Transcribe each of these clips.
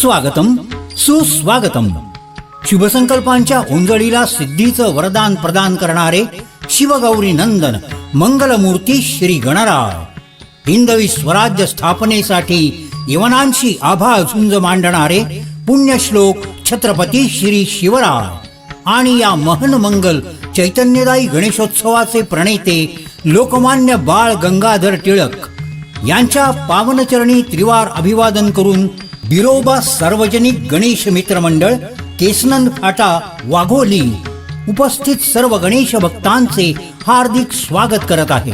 स्वागतम सुस्वागतम. शुभसंकल्पांच्या उंजळीला सिद्धीचं वरदान प्रदान करणारे शिवगौरी नंदन मंगलमूर्ती श्री गणराय. हिंदवी स्वराज्य स्थापनेसाठी यवनांशी आभा झुंज मांडणारे पुण्यश्लोक छत्रपती श्री शिवराय. आणि या महन मंगल चैतन्यदायी गणेशोत्सवाचे प्रणेते लोकमान्य बाळ गंगाधर टिळक. यांच्या पावनचरणी त्रिवार अभिवादन करून बिरोबा सार्वजनिक गणेश मित्र मंडळ केसनंद फाटा वाघोली. उपस्थित सर्व गणेश भक्तांचे हार्दिक स्वागत करत आहे.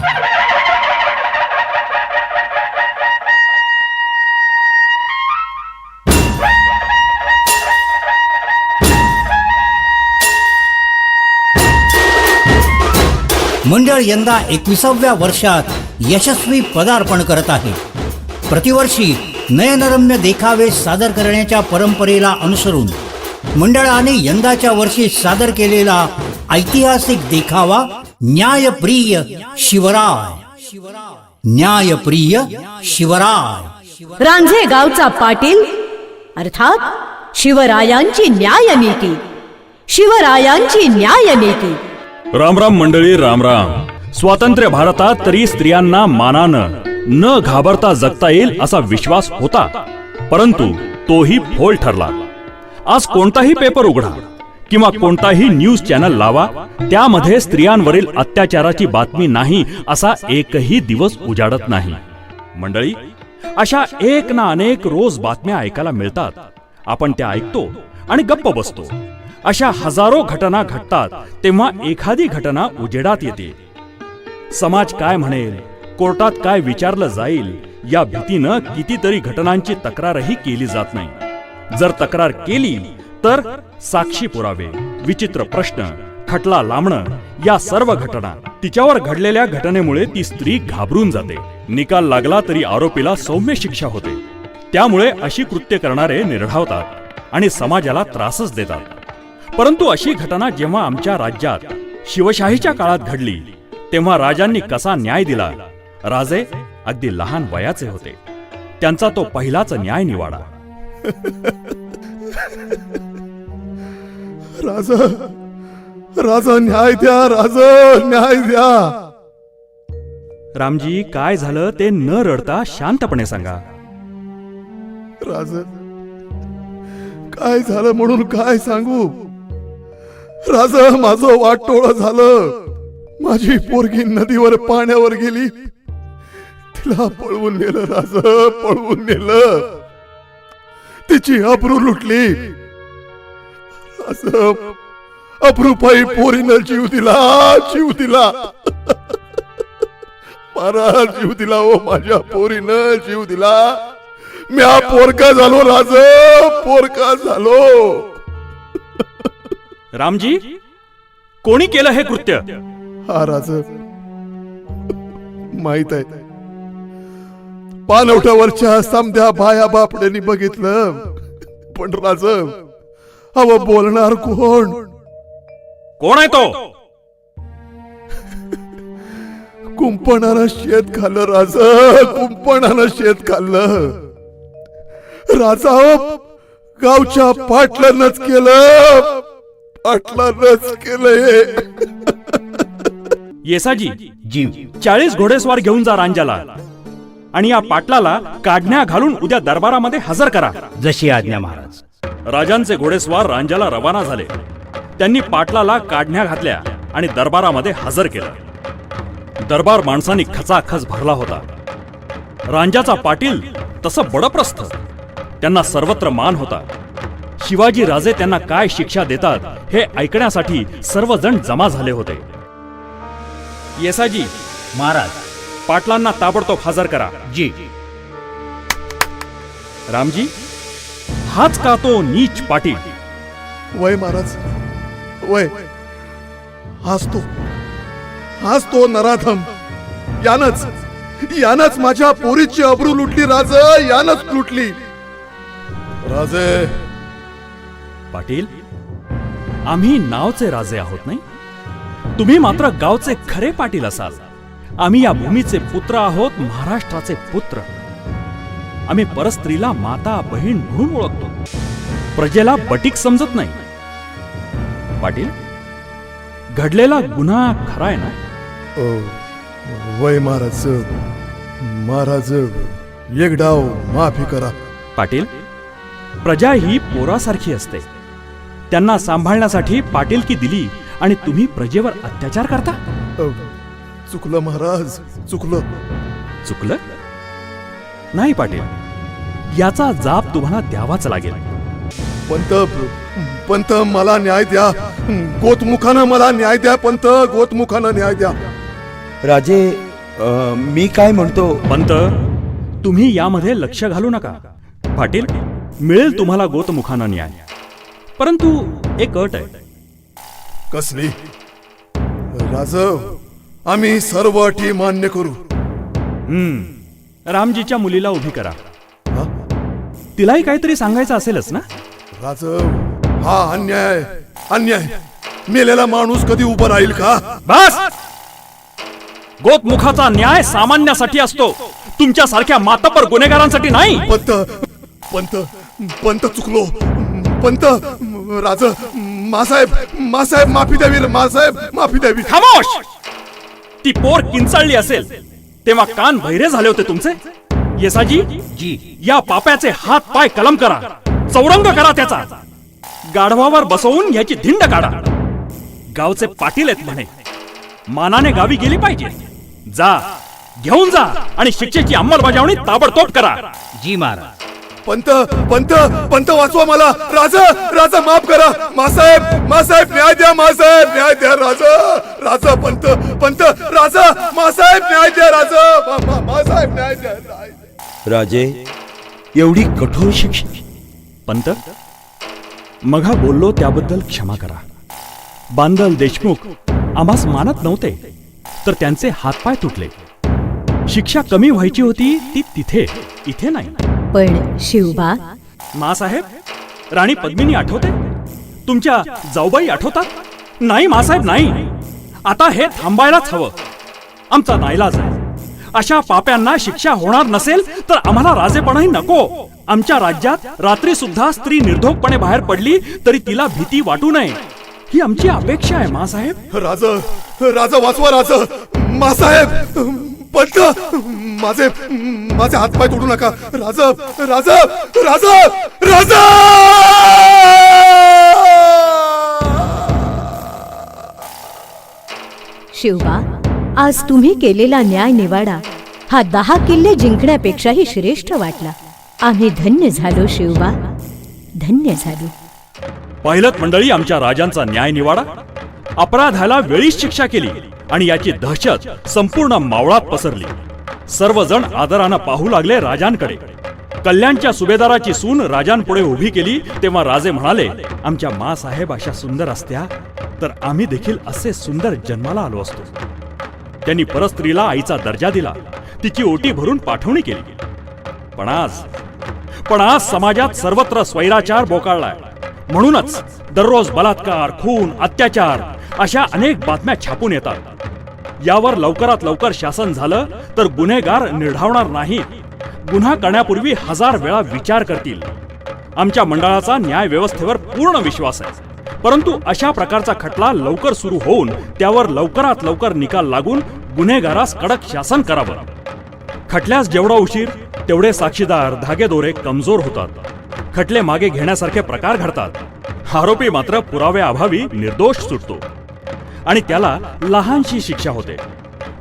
मंडळ यंदा एकविसाव्या वर्षात यशस्वी पदार्पण करत आहे. प्रतिवर्षी नयनरम्य देखावे सादर करण्याच्या परंपरेला अनुसरून मंडळाने यंदाच्या वर्षी सादर केलेला ऐतिहासिक देखावा न्यायप्रिय शिवराय. न्यायप्रिय शिवराय. रांझे गावचा पाटील अर्थात शिवरायांची न्यायनीती. शिवरायांची न्यायनीती. राम राम मंडळी राम राम. स्वातंत्र्य भारतात तरी स्त्रियांना मानानं. न घाबरता जगता येईल असा विश्वास होता परंतु तोही फोल ठरला. आज कोणताही पेपर उघडा किंवा कोणताही न्यूज चॅनल लावा त्यामध्ये स्त्रियांवरील अत्याचाराची बातमी नाही असा एकही दिवस उजाडत नाही. मंडळी अशा एक ना अनेक रोज बातम्या ऐकायला मिळतात. आपण त्या ऐकतो आणि गप्प बसतो. अशा हजारो घटना घडतात तेव्हा एखादी घटना उजेडात येते. समाज काय म्हणेल? कोर्टात काय विचारलं जाईल या भीतीनं कितीतरी घटनांची तक्रारही केली जात नाही. जर तक्रार केली तर साक्षी पुरावे विचित्र प्रश्न खटला लांबणं या सर्व घटना तिच्यावर घडलेल्या घटनेमुळे ती स्त्री घाबरून जाते. निकाल लागला तरी आरोपीला सौम्य शिक्षा होते. त्यामुळे अशी कृत्य करणारे निर्ढावतात आणि समाजाला त्रासच देतात. परंतु अशी घटना जेव्हा आमच्या राज्यात शिवशाहीच्या काळात घडली तेव्हा राजांनी कसा न्याय दिला राजे अगदी लहान वयाचे होते. त्यांचा तो पहिलाच न्याय निवाडा. राजा राजा न्याय द्या राजा न्याय द्या. रामजी काय झालं ते न रडता शांतपणे सांगा. राज काय झालं म्हणून काय सांगू? राजा माझं वाटोळ झालं. माझी पोरगी नदीवर पाण्यावर गेली. तिला पळवून नेलं राज पळवून नेलं. तिची अब्रू लुटली. राज अप्रूपाई पोरीनं जीव दिला जीव दिला. मारा जीव दिला ओ माझ्या पोरीनं जीव दिला. म्या पोरका झालो राज पोरका झालो. रामजी कोणी केलं हे कृत्य? हा राज माहीत आहे. पानवट्यावरच्या समध्या बाया बापड्यांनी बघितलं. पण राज हवं बोलणार कोण? कोण आहे तो? कुंपणानं शेत खाल्लं राज कुंपणानं शेत खाल्लं. राजा गावच्या पाटलानच केलं. पाटलानच केलंय येसाजी जीव. चाळीस घोडेस्वार घेऊन जा रांजाला. आणि या पाटलाला काढण्या घालून उद्या दरबारामध्ये हजर करा. जशी आज्ञा महाराज. राजांचे घोडेस्वार रांजाला रवाना झाले. त्यांनी पाटलाला काढण्या घातल्या आणि दरबारामध्ये हजर केलं. दरबार माणसांनी खचाखच भरला होता. रांजाचा पाटील तसं बडप्रस्थ. त्यांना सर्वत्र मान होता. शिवाजी राजे त्यांना काय शिक्षा देतात हे ऐकण्यासाठी सर्वजण जमा झाले होते. येसाजी. महाराज पाटलांना ताबडतोब हजर करा. जी. रामजी हाच का तो नीच पाटील? वय महाराज वय. हाच तो हाच तो नराधम. यानच यानच माझ्या पोरीची अब्रू लुटली राज यानच लुटली. राजे. पाटील आम्ही नावचे राजे आहोत नाही? तुम्ही मात्र गावचे खरे पाटील असाल. आम्ही या भूमीचे पुत्र आहोत महाराष्ट्राचे पुत्र. आम्ही परस्त्रीला माता बहीण म्हणून ओळखतो. प्रजेला बटीक समजत नाही. पाटील घडलेला गुन्हा खरा आहे ना? वय महाराज महाराज एक डाव माफी करा. पाटील प्रजा ही पोरासारखी असते. त्यांना सांभाळण्यासाठी पाटीलकी दिली आणि तुम्ही प्रजेवर अत्याचार करता? चुकलं महाराज चुकलं. चुकलं? नाही पाटील. याचा जाब तुम्हाला द्यावाच लागेल. पंत पंत मला न्याय द्या. गोतमुखानं मला न्याय द्या पंत गोतमुखानं न्याय द्या. राजे अ, मी काय म्हणतो? पंत तुम्ही यामध्ये लक्ष घालू नका. पाटील मिळेल तुम्हाला गोतमुखानं न्याय. परंतु एक अट आहे. कसली? राज आम्ही सर्व अटी मान्य करू. रामजीच्या मुलीला उभी करा. हा? तिलाही काहीतरी सांगायचं असेलच ना? राज हा अन्याय अन्याय. मेलेला माणूस कधी उभा राहील का? बस! गोतमुखाचा न्याय सामान्यासाठी असतो. तुमच्यासारख्या मातपर गुन्हेगारांसाठी नाही. पंत पंत पंत चुकलो. पंत राज मासाहेब मासाहेब माफी द्यावी मासाहेब माफी द्यावी. खामोश! ती पोर किंचाळली असेल. तेव्हा कान बहिरे झाले होते तुमचे? येसाजी जी. या पाप्याचे हात पाय कलम करा. चौरंग करा त्याचा. गाढवावर बसवून याची धिंड काढा. गावचे पाटील आहेत म्हणे. मानाने गावी गेली पाहिजे. जा घेऊन जा आणि शिक्षेची अंमलबजावणी ताबडतोब करा. जी महाराज. पंत पंत पंत वाचवा मला. राजा राजा माफ करा. मासाहेब मासाहेब न्याय द्या मासाहेब न्याय द्या राजा. राजा पंत पंत राजा. मासाहेब न्याय द्या राजा. मा- मासाहेब न्याय द्या न्याय द्या. राजे एवढी कठोर शिक्षा. पंत मघा बोललो त्याबद्दल क्षमा करा. बांदल देशमुख आम्हास मानत नव्हते तर त्यांचे हातपाय तुटले. शिक्षा कमी व्हायची होती ती तिथे इथे नाही. पण शिवबा? मासाहेब राणी पद्मिनी आठवते? तुमच्या जाऊबाई आठवतात? नाही मासाहेब नाही. आता हे थांबायलाच हवं. आमचा नाईलाज आहे. अशा पाप्यांना शिक्षा होणार नसेल तर आम्हाला राजेपणाही नको. आमच्या राज्यात रात्री सुद्धा स्त्री निर्धोकपणे बाहेर पडली तरी तिला भीती वाटू नये. ही आमची अपेक्षा आहे मासाहेब राजा राजा वाचवा राजा. मासाहेब पंत माझे माझे हातपाय तोडू नका. राजा राजा राजा राजा! शिवबा आज तुम्ही केलेला न्याय निवाडा. हा दहा किल्ले जिंकण्यापेक्षाही श्रेष्ठ वाटला. आम्ही धन्य झालो शिवबा धन्य झालो. पाहिलत मंडळी आमच्या राजांचा न्याय निवाडा. अपराधाला वेळीच शिक्षा केली आणि याची दहशत संपूर्ण मावळात पसरली. सर्वजण आदरानं पाहू लागले राजांकडे. कल्याणच्या सुभेदाराची सून राजांपुढे उभी केली तेव्हा राजे म्हणाले आमच्या मासाहेब अशा सुंदर असत्या तर आम्ही देखील असे सुंदर जन्माला आलो असतो. त्यांनी परस्त्रीला आईचा दर्जा दिला. तिची ओटी भरून पाठवणी केली. पण आज पण आज समाजात सर्वत्र स्वैराचार बोकाळलाय. म्हणूनच दररोज बलात्कार खून अत्याचार अशा अनेक बातम्या छापून येतात. यावर लवकरात लवकर शासन झालं तर गुन्हेगार निर्ढावणार नाही. गुन्हा करण्यापूर्वी हजार वेळा विचार करतील. आमच्या मंडळाचा न्याय व्यवस्थेवर पूर्ण विश्वास आहे. परंतु अशा प्रकारचा खटला लवकर सुरू होऊन त्यावर लवकरात लवकर निकाल लागून गुन्हेगारास कडक शासन करावं. खटल्यास जेवढा उशीर तेवढे साक्षीदार धागेदोरे कमजोर होतात. खटले मागे घेण्यासारखे प्रकार घडतात. आरोपी मात्र पुराव्याअभावी निर्दोष सुटतो. आणि त्याला लहानशी शिक्षा होते.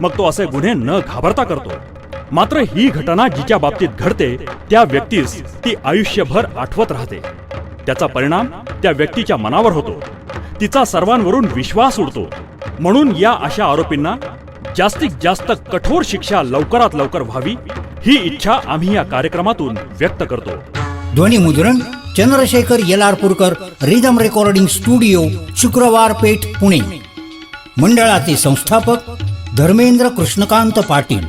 मग तो असे गुन्हे न घाबरता करतो. मात्र ही घटना जिच्या बाबतीत घडते त्या व्यक्तीस ती आयुष्यभर आठवत राहते. त्याचा परिणाम त्या व्यक्तीच्या मनावर होतो. तिचा सर्वांवरून विश्वास उडतो. म्हणून या अशा आरोपींना जास्तीत जास्त कठोर शिक्षा लवकरात लवकर व्हावी ही इच्छा आम्ही या कार्यक्रमातून व्यक्त करतो. ध्वनी मुद्रण Chandrashekhar Yelarpurkar rhythm recording studio Shukrawar Peth Pune. मंडळाचे संस्थापक धर्मेंद्र कृष्णकांत पाटील.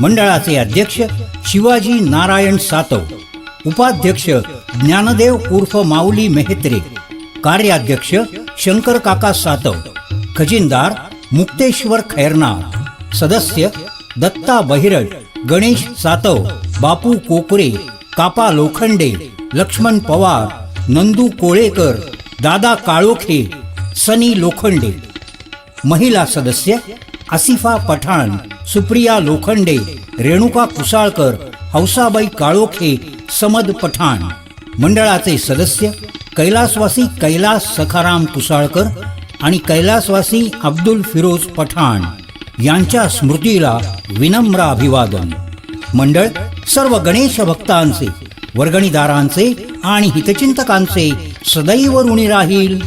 मंडळाचे अध्यक्ष शिवाजी नारायण सातव. उपाध्यक्ष ज्ञानदेव उर्फ माऊली मेहत्रे. कार्याध्यक्ष शंकर काका सातव. खजिनदार मुक्तेश्वर खैरनार. सदस्य दत्ता बहिरट गणेश सातव बापू कोकरे कापा लोखंडे लक्ष्मण पवार नंदू कोळेकर दादा काळोखे सनी लोखंडे. महिला सदस्य आसिफा पठाण सुप्रिया लोखंडे रेणुका कुसाळकर हौसाबाई काळोखे समद पठाण. मंडळाचे सदस्य कैलासवासी कैलास सखाराम कुसाळकर आणि कैलासवासी अब्दुल फिरोज पठाण यांच्या स्मृतीला विनम्र अभिवादन. मंडळ सर्व गणेश भक्तांचे वर्गणीदारांचे आणि हितचिंतकांचे सदैव ऋणी राहील.